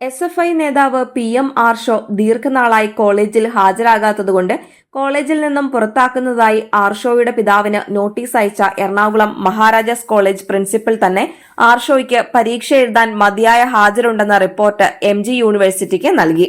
S F I നേതാവ് P M Arsho ദീർഘനാളായി കോളേജിൽ ഹാജരാകാത്തതുകൊണ്ട് കോളേജിൽ നിന്നും പുറത്താക്കുന്നതായി ആർഷോയുടെ പിതാവിന് നോട്ടീസ് അയച്ച എറണാകുളം മഹാരാജാസ് കോളേജ് പ്രിൻസിപ്പൽ തന്നെ ആർഷോയ്ക്ക് പരീക്ഷ എഴുതാൻ മതിയായ ഹാജരുണ്ടെന്ന റിപ്പോർട്ട് എം ജി യൂണിവേഴ്സിറ്റിക്ക് നൽകി.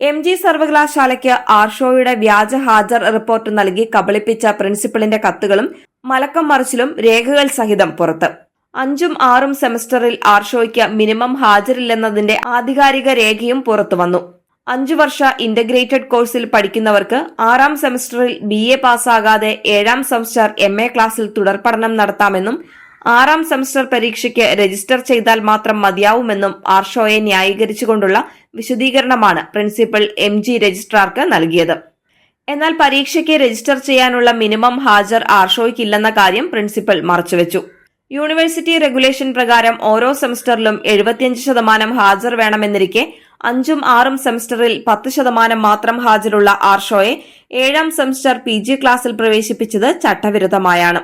എം ജി സർവകലാശാലയ്ക്ക് ആർഷോയുടെ വ്യാജ ഹാജർ റിപ്പോർട്ട് നൽകി കബളിപ്പിച്ച പ്രിൻസിപ്പലിന്റെ കത്തുകളും മലക്കം മറിച്ചിലും രേഖകൾ സഹിതം പുറത്ത്. അഞ്ചും ആറും സെമസ്റ്ററിൽ ആർഷോയ്ക്ക് മിനിമം ഹാജരില്ലെന്നതിന്റെ ആധികാരിക രേഖയും പുറത്തുവന്നു അഞ്ചു വർഷ ഇന്റഗ്രേറ്റഡ് കോഴ്സിൽ പഠിക്കുന്നവർക്ക് ആറാം സെമസ്റ്ററിൽ ബി എ പാസ്സാകാതെ ഏഴാം സെമസ്റ്റർ എം എ ക്ലാസ്സിൽ തുടർപഠനം നടത്താമെന്നും ആറാം സെമസ്റ്റർ പരീക്ഷയ്ക്ക് രജിസ്റ്റർ ചെയ്താൽ മാത്രം മതിയാവുമെന്നും ആർഷോയെ ന്യായീകരിച്ചുകൊണ്ടുള്ള വിശദീകരണമാണ് പ്രിൻസിപ്പൽ എം ജി രജിസ്ട്രാർക്ക് നൽകിയത്. എന്നാൽ പരീക്ഷയ്ക്ക് രജിസ്റ്റർ ചെയ്യാനുള്ള മിനിമം ഹാജർ ആർഷോയ്ക്കില്ലെന്ന കാര്യം പ്രിൻസിപ്പൽ മറച്ചുവെച്ചു. യൂണിവേഴ്സിറ്റി റെഗുലേഷൻ പ്രകാരം ഓരോ സെമസ്റ്ററിലും എഴുപത്തിയഞ്ച് ശതമാനം ഹാജർ വേണമെന്നിരിക്കെ അഞ്ചും ആറും സെമസ്റ്ററിൽ പത്ത് ശതമാനം മാത്രം ഹാജരുള്ള ആർഷോയെ ഏഴാം സെമസ്റ്റർ പി ജി ക്ലാസ്സിൽ പ്രവേശിപ്പിച്ചത് ചട്ടവിരുദ്ധമായാണ്.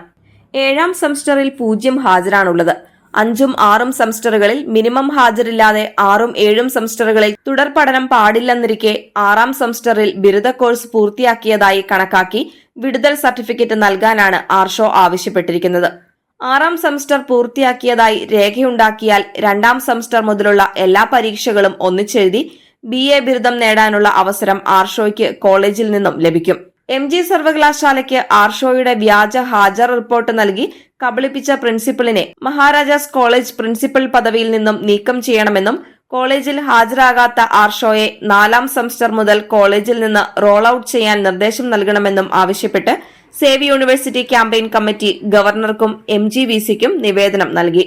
ഏഴാം സെമസ്റ്ററിൽ പൂജ്യം ഹാജരാണുള്ളത്. അഞ്ചും ആറും സെമസ്റ്ററുകളിൽ മിനിമം ഹാജരില്ലാതെ ആറും ഏഴും സെമസ്റ്ററുകളിൽ തുടർ പഠനം പാടില്ലെന്നിരിക്കെ ആറാം സെമസ്റ്ററിൽ ബിരുദ കോഴ്സ് പൂർത്തിയാക്കിയതായി കണക്കാക്കി വിടുതൽ സർട്ടിഫിക്കറ്റ് നൽകാനാണ് ആർഷോ ആവശ്യപ്പെട്ടിരിക്കുന്നത്. ആറാം സെമസ്റ്റർ പൂർത്തിയാക്കിയതായി രേഖയുണ്ടാക്കിയാൽ രണ്ടാം സെമസ്റ്റർ മുതലുള്ള എല്ലാ പരീക്ഷകളും ഒന്നിച്ചെഴുതി ബി എ ബിരുദം നേടാനുള്ള അവസരം ആർഷോയ്ക്ക് കോളേജിൽ നിന്നും ലഭിക്കും. എം ജി സർവകലാശാലയ്ക്ക് ആർഷോയുടെ വ്യാജ ഹാജർ റിപ്പോർട്ട് നൽകി കബളിപ്പിച്ച പ്രിൻസിപ്പളിനെ മഹാരാജാസ് കോളേജ് പ്രിൻസിപ്പൽ പദവിയിൽ നിന്നും നീക്കം ചെയ്യണമെന്നും കോളേജിൽ ഹാജരാകാത്ത ആർഷോയെ നാലാം സെമസ്റ്റർ മുതൽ കോളേജിൽ നിന്ന് റോൾ ഔട്ട് ചെയ്യാൻ നിർദ്ദേശം നൽകണമെന്നും ആവശ്യപ്പെട്ട് സേവ് യൂണിവേഴ്സിറ്റി ക്യാമ്പയിൻ കമ്മിറ്റി ഗവർണർക്കും എം ജി വി സിക്കും നിവേദനം നൽകി